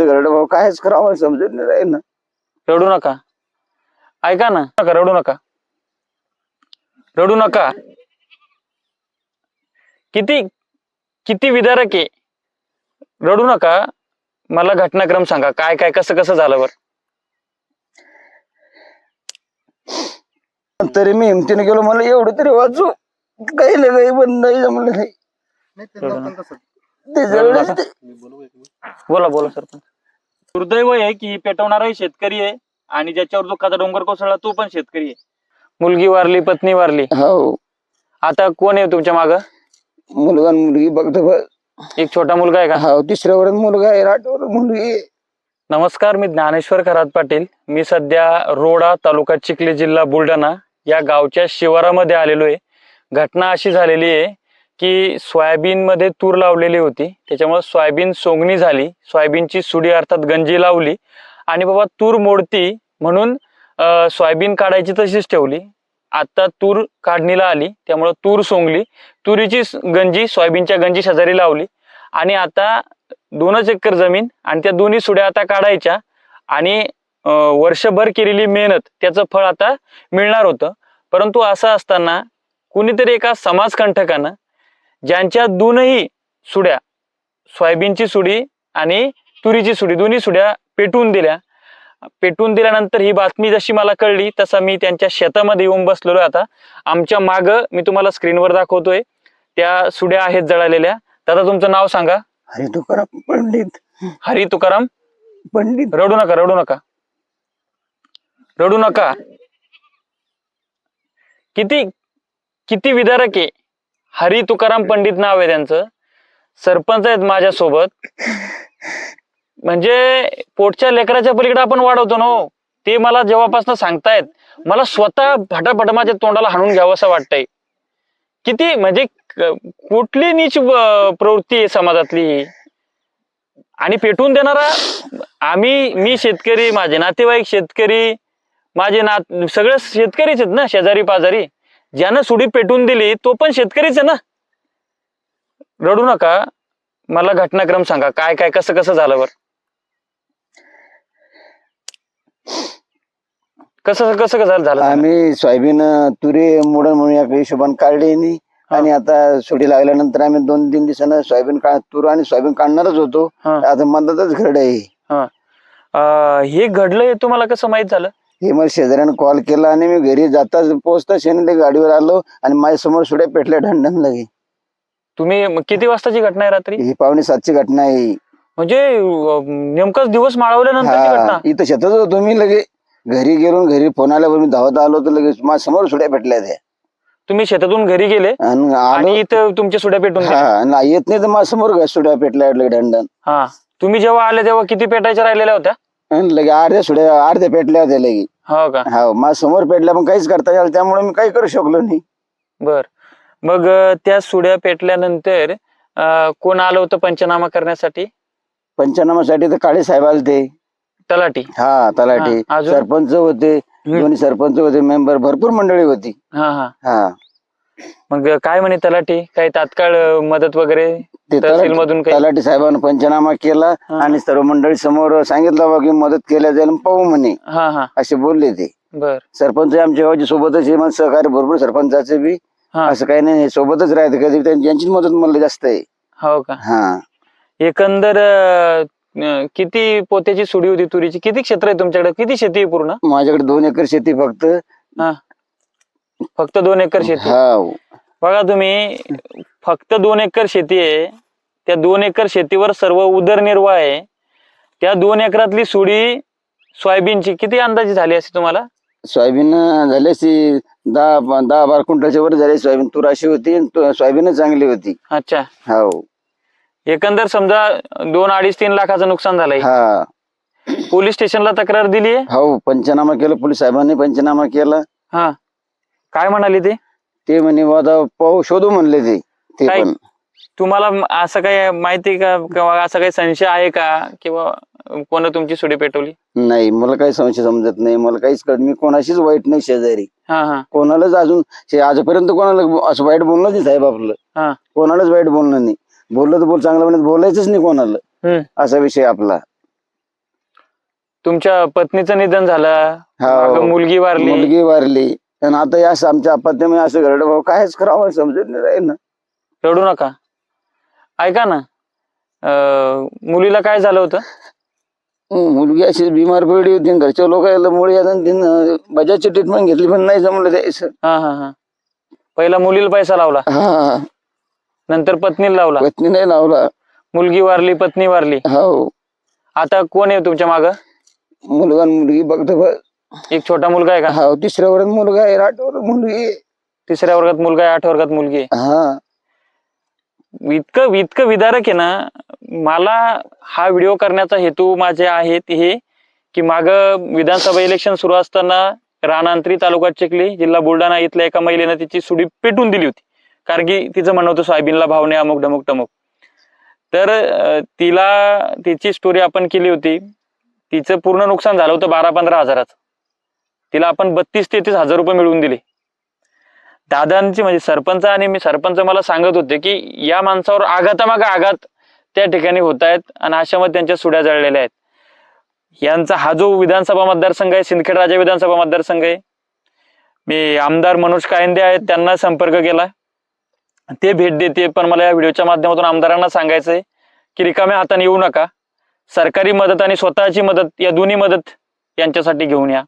असं घरडं भाऊ कायच करावं समजत नाही राहील. ना रडू नका. ऐका ना. नका रडू नका. रडू नका. किती किती विदारक आहे. रडू नका. मला घटनाक्रम सांगा. काय काय कसं कसं झालं बर? तरी मी हिमतीने गेलो मला एवढं तरी वाचू. काही ना काही पण नाही जमलं नाही. ते जवळच ते- बोला बोला सरपंच. दुर्दैव आहे की पेटवणाराही शेतकरी आहे आणि ज्याच्यावर दुःखाचा डोंगर कोसळला तो पण शेतकरी आहे. मुलगी वारली पत्नी वारली. हो. आता कोण आहे तुमच्या माग? मुलगा आणि मुलगी बघतो बघ. एक छोटा मुलगा आहे का? हो तिसऱ्या वरात मुलगा आहे आठवर मुलगी आहे. नमस्कार मी ज्ञानेश्वर खरात पाटील. मी सध्या रोडा तालुका चिखली जिल्हा बुलढाणा या गावच्या शिवारामध्ये आलेलो आहे. घटना अशी झालेली आहे की सोयाबीनमध्ये तूर लावलेली होती. त्याच्यामुळे सोयाबीन सोंगणी झाली. सोयाबीनची सुडी अर्थात गंजी लावली. आणि बाबा तूर मोडती म्हणून सोयाबीन काढायची तशीच ठेवली. आता तूर काढणीला आली. त्यामुळं तूर सोंगली. तुरीची गंजी सोयाबीनच्या गंजी शेजारी लावली. आणि आता दोनच एकर जमीन आणि त्या दोन्ही सुड्या आता काढायच्या. आणि वर्षभर केलेली मेहनत त्याचं फळ आता मिळणार होतं. परंतु असं असताना कुणीतरी एका समाजकंठकानं ज्यांच्या दोनही सुड्या सोयाबीनची सुडी आणि तुरीची सुडी दोन्ही सुड्या पेटवून दिल्या. पेटवून दिल्यानंतर ही बातमी जशी मला कळली तसा मी त्यांच्या शेतामध्ये येऊन बसलेलो आता. आमच्या माग मी तुम्हाला स्क्रीनवर दाखवतोय. त्या सुड्या आहेत जळालेल्या. दादा तुमचं नाव सांगा. अरे तुकाराम पंडित. हरी तुकाराम? पंडित. रडू नका रडू नका. रडू नका. किती किती विदारक आहे. हरी तुकाराम पंडित नाव आहे त्यांचं. सरपंच आहेत माझ्यासोबत. म्हणजे पोटच्या लेकराच्या पलीकडे आपण वाढवतो ना हो. ते मला जेव्हापासून सांगतायत मला स्वतः फटाफट माझ्या तोंडाला हाणून घ्यावं असं वाटतंय. किती म्हणजे कुठली नीच प्रवृत्ती आहे समाजातली ही? आणि पेटवून देणारा आम्ही मी शेतकरी माझे नातेवाईक शेतकरी माझे नात सगळे शेतकरीच आहेत ना शेजारी पाजारी ज्यानं सुडी पेटवून दिली तो पण शेतकरीच आहे ना? रडू नका. मला घटनाक्रम सांगा. काय काय कसं कसं झालं बर? कसं कसं कसं झालं? आम्ही सोयाबीन तुरी मोडण म्हणून या हिशोबाने काढली नाही आणि आता सुडी लागल्यानंतर आम्ही दोन तीन दिवसानं सोयाबीन का तूर आणि सोयाबीन काढणारच होतो. हा. आता मधातच घड आहे. अं, हे घडलंय हे तुम्हाला कसं माहीत झालं? हे मला शेजाऱ्यानं कॉल केला आणि मी घरी जाता पोहोचता शेणले गाडीवर आलो आणि माझ्यासमोर सुड्या पेटल्या ढंढन लगे. तुम्ही किती वाजताची घटना आहे रात्री? ही पावणे सातची घटना आहे. म्हणजे अं, नेमकाच दिवस माळवल्यानंतरची घटना? हा इथं शेतात होतो मी लगे. घरी गेलो घरी फोन आल्यावर मी धावत आलो तर लगेच. माझ्यासमोर सुड्या पेटल्या त्या. तुम्ही शेतातून घरी गेले आणि आलो. आणि इथं तुमच्या सुड्या पेटून हा दिल्या. आणि येत नाही तर माझ्यासमोर ग- सुड्या पेटल्या लगे हा तुम्ही जेव्हा आले तेव्हा किती पेटायच्या राहिलेल्या होत्या? आणि लगे अर्ध्या सुड्या अर्ध्या पेटल्या होत्या लगे. हो का? हा माझ्यासमोर पेटल्या पण काहीच करता आलं त्यामुळे मी काही करू शकलो नाही. बर. मग अं, त्या सुड्या पेटल्यानंतर अं, कोण आलं होतं पंचनामा करण्यासाठी? पंचनामासाठी तर काळे साहेब आले ते तलाठी. हा तलाठी. हा, अजून? सरपंच होते दोन्ही सरपंच होते मेंबर भरपूर मंडळी होती. हा हा. हा. मग काय म्हणे तलाठी? काही तात्काळ मदत वगैरे तहसील तलाठी मधून काही? तलाठी साहेबांना पंचनामा केला हा. आणि सर्व मंडळी समोर सांगितलं बा की मदत केल्या जाईल पाहू म्हणे. हा हा. असे बोलले ते. बर. सरपंच आमच्या गावच्या सोबतच आहे मग सहकार्य भरपूर सरपंचाचे बी. हा. असं काही नाही सोबतच राहते कधी त्यांची यांचीच मदत मला जास्त आहे. हो का? हा. एकंदर अं, किती पोत्याची सुडी होती तुरीची? किती क्षेत्र आहे तुमच्याकडे? किती शेती आहे पूर्ण? माझ्याकडे दोन एकर शेती फक्त. फक्त दोन एकर शेती. हा बघा तुम्ही फक्त दोन एकर शेती आहे त्या दोन एकर शेतीवर सर्व उदरनिर्वाह आहे. त्या दोन एकरातली सुडी सोयाबीनची किती अंदाजी झाली असते तुम्हाला? सोयाबीन झाली अशी दहा दहा बारा क्विंटलच्या वर झाली. सोयाबीन तूर अशी होती आणि तू- सोयाबीन चांगली होती. अच्छा. हो एकंदर समजा दोन अडीच तीन लाखाचं नुकसान झालंय. हा. पोलीस स्टेशनला तक्रार दिली हो पंचनामा केलं पोलीस साहेबांनी पंचनामा केला. हा. काय म्हणाले ते? ते म्हणे बा आता पाहू शोधू म्हणले ते. ते काय? पण. तुम्हाला म- असं काही माहिती का किंवा असा काही संशय आहे का? किंवा कोण तुमची सुडी पेटवली? नाही मला काही संशय समजत नाही. मला काहीच कळत मी कोणाशीच वाईट नाही शेजारी. हा हा. कोणालाच अजून शे- आजपर्यंत कोणाला असं वाईट बोललं नाही साहेब आपलं. हा. कोणालाच वाईट बोलणं नाही. बोललं तर बोल चांगलं म्हणत बोलायचंच नाही कोणाला. हम्म. असा विषय आपला. तुमच्या पत्नीचं निधन झालं. मागं हो. मुलगी वारली. मुलगी वारली. आणि आता या आमच्या अपत्यामध्ये असं घडलं भाऊ कायच करावं समजत नाही राहील ना. रडू नका. ऐका ना अं, मुलीला काय झालं होतं? हम्म, मुलगी अशी बिमार पडली होती आणि घरच्या लोकांमुळे आता तिनं बजाजची ट्रीटमेंट घेतली पण नाही जमलं द्यायचं हा हा हा. पहिला मुलीला पैसा लावला हा. नंतर पत्नीला लावला. पत्नी नाही लावला. मुलगी वारली पत्नी वारली. हो. आता कोण आहे तुमच्या माग? मुलगा आणि मुलगी बघतो बघ. एक छोटा मुलगा आहे का? हा तिसऱ्या वर्गात मुलगा आहे आठ वर्गात मुलगी आहे. तिसऱ्या वर्गात मुलगा आहे आठ वर्गात मुलगी आहे? हा. इतकं इतकं विदारक आहे ना मला हा व्हिडिओ करण्याचा हेतू माझे आहेत हे की माग विधानसभा इलेक्शन सुरू असताना राणांत्री तालुका चिखली जिल्हा बुलढाणा इथल्या एका महिलेनं तिची सुडी पेटून दिली होती. कारण की तिचं म्हणणं होतं सोयाबीनला भाव नाही अमुक डमुक टमुक तर अं, तिला तिची स्टोरी आपण केली होती. तिचं पूर्ण नुकसान झालं होतं बारा पंधरा हजाराचं. तिला आपण बत्तीस तेहतीस हजार रुपये मिळवून दिले. दादांची म्हणजे सरपंच आणि मी सरपंच मला सांगत होते की या माणसावर आघातामागे आघात त्या ठिकाणी होत आहेत आणि अशामध्ये त्यांच्या सुड्या जळलेल्या आहेत. यांचा हा जो विधानसभा मतदारसंघ आहे सिंदखेड राजा विधानसभा मतदारसंघ आहे. मी आमदार मनोज कायंदे आहेत त्यांना संपर्क केला. ते भेट देते पण मला या व्हिडिओच्या माध्यमातून आमदारांना सांगायचंय की रिकाम्या हाताने येऊ नका. सरकारी मदत आणि स्वतःची मदत या दोन्ही मदत यांच्यासाठी घेऊन या.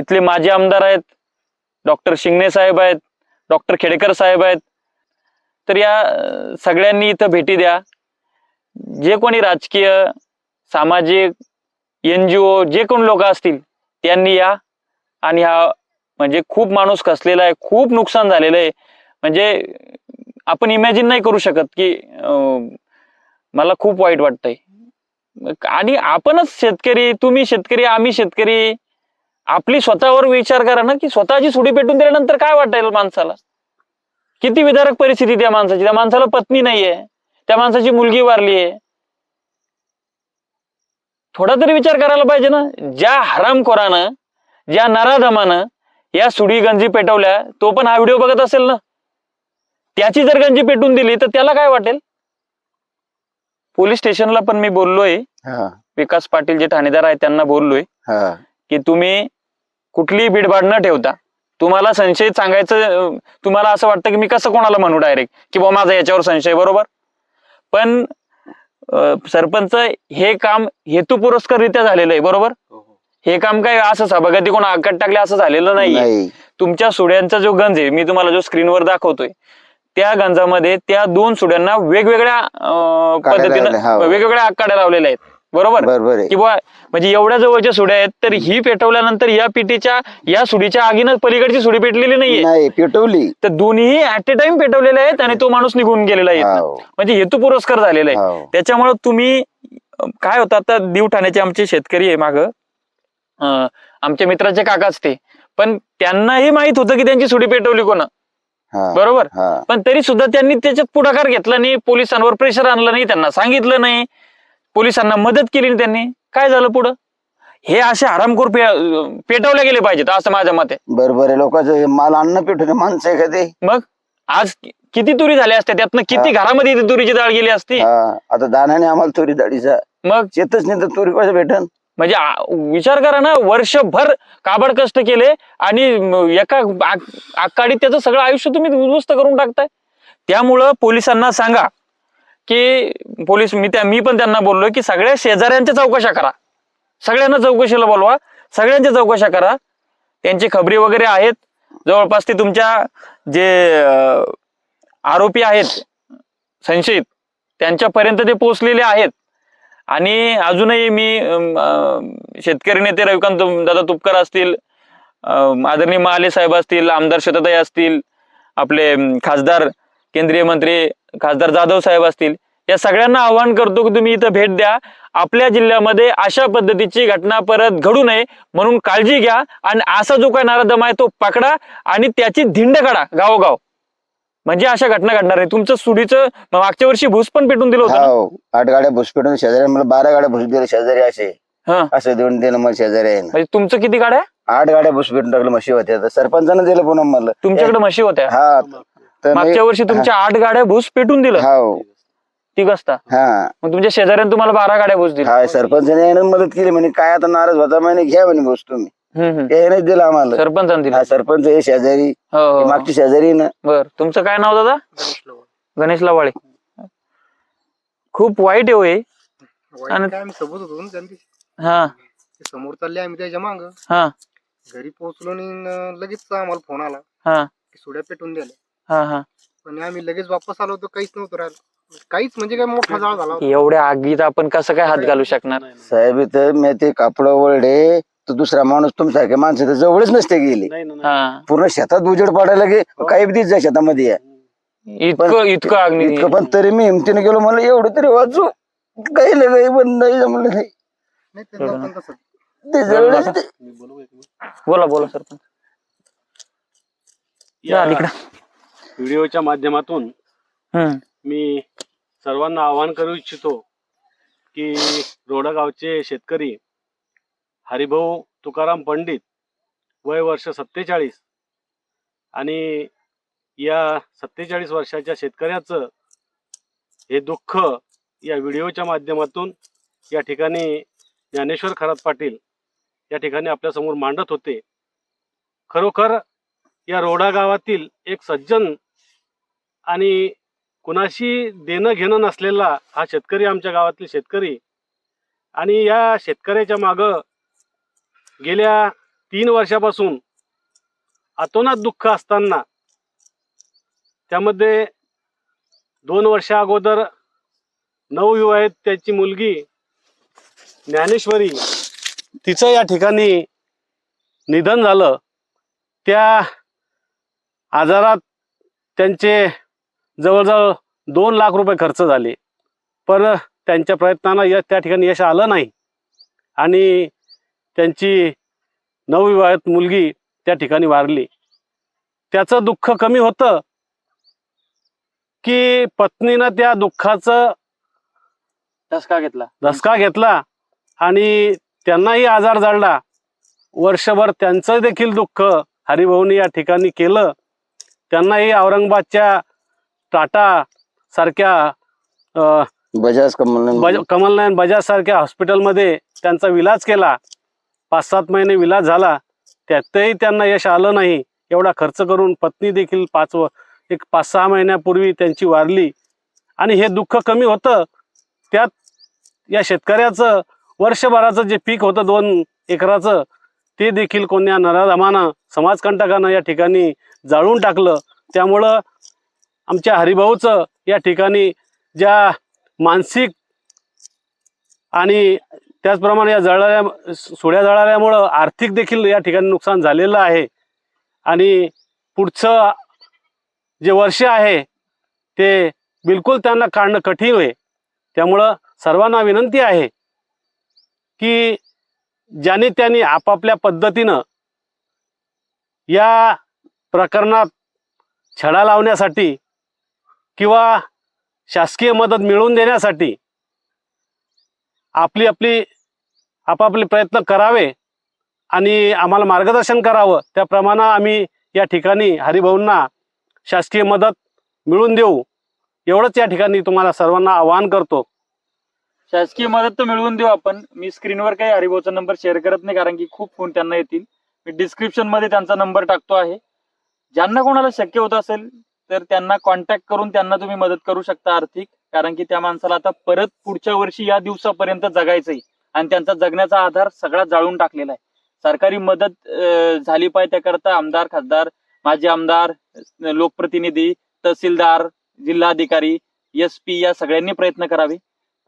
इथले माजी आमदार आहेत. डॉक्टर शिंगणे साहेब आहेत. डॉक्टर खेडेकर साहेब आहेत. तर या सगळ्यांनी इथं भेटी द्या. जे कोणी राजकीय सामाजिक एन जी ओ जे कोण लोक असतील त्यांनी या. आणि हा म्हणजे खूप माणूस खसलेला आहे. खूप नुकसान झालेलं आहे. म्हणजे आपण इमॅजिन नाही करू शकत की अं, मला खूप वाईट वाटतंय. आणि आपणच शेतकरी तुम्ही शेतकरी आम्ही शेतकरी आपली स्वतःवर विचार करा ना की स्वतःची सुडी पेटून दिल्यानंतर काय वाटेल माणसाला? किती विदारक परिस्थिती त्या माणसाची. त्या माणसाला पत्नी नाहीये. त्या माणसाची मुलगी वारली आहे. थोडा तरी विचार करायला पाहिजे ना. ज्या हरामखोरानं ज्या नराधमानं या सुडी गंजी पेटवल्या तो पण हा व्हिडिओ बघत असेल ना. त्याची जर गंजी पेटून दिली तर त्याला काय वाटेल? पोलीस स्टेशनला पण मी बोललोय. विकास पाटील जे ठाणेदार आहेत त्यांना बोललोय. की तुम्ही कुठलीही बिडबाड न ठेवता तुम्हाला संशय सांगायचं तुम्हाला असं वाटतं की मी कसं कोणाला म्हणू डायरेक्ट की बाबा माझा याच्यावर संशय बरोबर? पण सरपंच हे काम हेतुपुरस्कररित्या झालेलं आहे बरोबर? हे काम काय असं सभागती कोण आकट टाकले असं झालेलं नाहीये. नाही. तुमच्या सुड्यांचा जो गंज आहे मी तुम्हाला जो स्क्रीनवर दाखवतोय त्या गंजामध्ये त्या दोन सुड्यांना वेगवेगळ्या पद्धतीनं हो. वेगवेगळ्या आकाड्या लावलेल्या आहेत. बरोबर? बरोबर आहे. की बुवा म्हणजे एवढ्या जवळच्या सुड्या आहेत तर ही पेटवल्यानंतर या पिटीच्या या सुडीच्या आगीनं पलीकडची सुडी पेटलेली नाहीये. नाही पेटवली. तर दोन्हीही ऍट ए टाइम पेटवलेले आहेत आणि तो माणूस निघून गेलेला आहे म्हणजे हेतू पुरस्कार झालेला आहे. त्याच्यामुळे तुम्ही काय होतं आता दीव ठाण्याचे आमचे शेतकरी आहे माग. आमच्या मित्राचे काकाच ते पण त्यांनाही माहीत होतं की त्यांची सुडी पेटवली कोण. हा, बरोबर. पण तरी सुद्धा त्यांनी त्याच्यात पुढाकार घेतला नाही पोलिसांवर प्रेशर आणलं नाही त्यांना. सांगितलं नाही. पोलिसांना मदत केली नाही त्यांनी काय झालं पुढं? हे असे हरामखोर पे पेटवले गेले पाहिजेत असं माझ्या मते बरोबर आहे लोकांचं माल अन्न पेटवते माणसं आहे का ते? मग? आज कि- किती तुरी झाल्या असत्या त्यातनं किती घरामध्ये ती तुरीची डाळ गेली असती? हा आता दानाने आम्हाला तुरी दाढीचा मग? शेतच नाही तर तुरी कसं भेटन? म्हणजे आ- विचार करा ना वर्षभर काबाड कष्ट केले आणि म- एका आ- आकाडीत त्याचं सगळं आयुष्य तुम्ही उद्ध्वस्त करून टाकताय. त्यामुळं पोलिसांना सांगा की पोलीस मी त्या मी पण त्यांना बोललो की सगळ्या शेजाऱ्यांच्या चौकशा करा. सगळ्यांना चौकशीला बोलवा. सगळ्यांच्या चौकशा करा. त्यांची खबरी वगैरे आहेत. जवळपास ते तुमच्या जे आरोपी आहेत संशयित त्यांच्यापर्यंत ते पोहोचलेले आहेत. आणि अजूनही मी शेतकरी नेते रविकांत दादा तुपकर असतील आदरणीय महाले साहेब असतील आमदार शतताई असतील आपले खासदार केंद्रीय मंत्री खासदार जाधव साहेब असतील. या सगळ्यांना आवाहन करतो की तुम्ही इथं भेट द्या. आपल्या जिल्ह्यामध्ये अशा पद्धतीची घटना परत घडू नये म्हणून काळजी घ्या आणि असा जो काय नारादम आहे तो पकडा आणि त्याची धिंड काढा गावोगाव. म्हणजे अशा घटना घडणार नाही. तुमचं सुडीचं मागच्या वर्षी भूस पण पेटून दिलं होतं आठ गाड्या भुस पेटून शेजारी मला बारा गाड्या भुस दिल्या शेजारी असे. हा. असं दिलं मला शेजारी आहे म्हणजे तुमचं किती गाड्या? आठ गाड्या भुस पेटून टाकलं म्हशी होत्या. सरपंचानं दिलं पुन्हा मला तुमच्याकडे म्हशी होत्या? हा. तर मागच्या वर्षी तुमच्या आठ गाड्या भूस पेटून दिलं. हाव तिघ असता. हा. मग तुमच्या शेजाऱ्याने तुम्हाला बारा गाड्या बोच दिल्या. हा सरपंचाने यानं मदत केली म्हणे काय आता नाराज होता म्हणे घ्या म्हणे गोष्ट तुम्ही. हम्म, दिला आम्हाला. सरपंचाने दिल्या हा सरपंच हे शेजारी. हो, हो. हे हो. मागची शेजारी ना. बर. तुमचं काय नाव दादा? गणेश लवाळे. खूप वाईट आहे हो हे. आणि- वाईट काय आम्ही सोबत होतो ना हा. ते समोर चालले आम्ही त्याच्या माग. हा. घरी पोहोचलो आणि न लगेच आम्हाला फोन आला. हा. की सुड्या पेटून द्यायला. हा हा. आणि आम्ही लगेच वापस आलो होतो काहीच नव्हतं राहिलं. काहीच म्हणजे काय मोठा जाळ झाला होता. एवढ्या आगीत आपण कसं काय हात घालू शकणार? साहेब इथं मी ते कापड वळले तर दुसरा माणूस तुमच्यासारखे माणसं तर जवळच नसते गेले. हा. पूर्ण शेतात उजेड पडायला गे काही बी जा शेतामध्ये. या. इतकं इतकं अग्नी इतकं पण तरी मी हिमतीने गेलो मला एवढं तरी वाचू काही नाही काही पण नाही जमलं नाही. नाही त्यांना पण तसं ते जवळच ते. बोला बोला सरपंच. या. या इकडं. व्हिडिओच्या माध्यमातून मी सर्वांना आवाहन करू इच्छितो की रोडा गावचे शेतकरी हरिभाऊ तुकाराम पंडित वय वर्ष सत्तेचाळीस आणि या सत्तेचाळीस वर्षाच्या शेतकऱ्याचं हे दुःख या व्हिडिओच्या माध्यमातून या ठिकाणी ज्ञानेश्वर खरात पाटील या ठिकाणी आपल्यासमोर मांडत होते. खरोखर या रोडा गावातील एक सज्जन आणि कुणाशी देणं घेणं नसलेला हा शेतकरी आमच्या गावातील शेतकरी. आणि या शेतकऱ्याच्या मागं गेल्या तीन वर्षापासून अतोनात दुःख असताना त्यामध्ये दोन वर्षा अगोदर नवविवाहित त्याची मुलगी ज्ञानेश्वरी. तिचं या ठिकाणी निधन झालं. त्या आजारात त्यांचे जवळजवळ दोन लाख रुपये खर्च झाले. पण त्यांच्या प्रयत्नांना यश त्या ठिकाणी यश आलं नाही. आणि त्यांची नवविवाहित मुलगी त्या ठिकाणी वारली. त्याचं दुःख कमी होतं की पत्नीनं त्या दुःखाचं धसका घेतला. धसका घेतला आणि त्यांनाही आजार जळला. वर्षभर त्यांचं देखील दुःख हरिभाऊनी या ठिकाणी केलं. त्यांनाही औरंगाबादच्या टाटा सारख्या बजाज कमल बज कमलनयन बजाज सारख्या हॉस्पिटलमध्ये त्यांचा विलाज केला. पाच सात महिने विलाज झाला. त्यातही त्यांना यश आलं नाही. एवढा खर्च करून पत्नी देखील पाच व एक पाच सहा महिन्यापूर्वी त्यांची वारली. आणि हे दुःख कमी होतं. त्यात या शेतकऱ्याचं वर्षभराचं जे पीक होतं दोन एकराचं ते देखील कोण्या नराधमानं समाजकंटकानं या ठिकाणी जाळून टाकलं. त्यामुळं आमच्या हरिभाऊचं या ठिकाणी ज्या मानसिक आणि त्याचप्रमाणे या जळणाऱ्या सोड्या जळाल्यामुळं आर्थिक देखील या ठिकाणी नुकसान झालेलं आहे. आणि पुढचं जे वर्ष आहे ते बिलकुल त्यांना काढणं कठीण आहे. त्यामुळं सर्वांना विनंती आहे की ज्याने त्यांनी आपापल्या पद्धतीनं या प्रकरणात छडा लावण्यासाठी किंवा शासकीय मदत मिळवून देण्यासाठी आपली आपली आपापले प्रयत्न करावे आणि आम्हाला मार्गदर्शन करावं त्याप्रमाणे आम्ही या ठिकाणी हरिभाऊंना शासकीय मदत मिळवून देऊ एवढंच या ठिकाणी तुम्हाला सर्वांना आवाहन करतो. शासकीय मदत तर मिळवून देऊ आपण. मी स्क्रीनवर काही हरिभाऊचा नंबर शेअर करत नाही कारण की खूप फोन त्यांना येतील. मी डिस्क्रिप्शनमध्ये त्यांचा नंबर टाकतो आहे. ज्यांना कोणाला शक्य होत असेल तर त्यांना कॉन्टॅक्ट करून त्यांना तुम्ही मदत करू शकता आर्थिक. कारण की त्या माणसाला आता परत पुढच्या वर्षी या दिवसापर्यंत जगायचंय. आणि त्यांचा जगण्याचा आधार सगळा जाळून टाकलेला आहे. सरकारी मदत झाली पाहिजे त्याकरता आमदार खासदार माजी आमदार लोकप्रतिनिधी तहसीलदार जिल्हाधिकारी एस पी या सगळ्यांनी प्रयत्न करावे.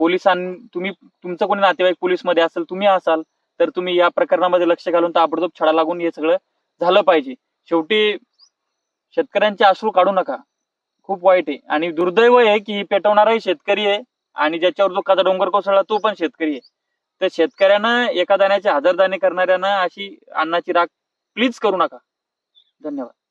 पोलिसां तुम्ही तुमचं कोणी नातेवाईक पोलीसमध्ये असेल तुम्ही असाल तर तुम्ही या प्रकरणामध्ये लक्ष घालून ताबडतोब छडा लागून हे सगळं झालं पाहिजे. शेवटी शेतकऱ्यांचे अश्रू काढू नका. खूप वाईट आहे. आणि दुर्दैव आहे की पेटवणाराही शेतकरी आहे आणि ज्याच्यावर दुःखाचा डोंगर कोसळला तो पण शेतकरी आहे. तर शेतकऱ्यानं एका दाण्याचे हजार दाणे करणाऱ्यानं अशी अन्नाची राख प्लीज करू नका. धन्यवाद.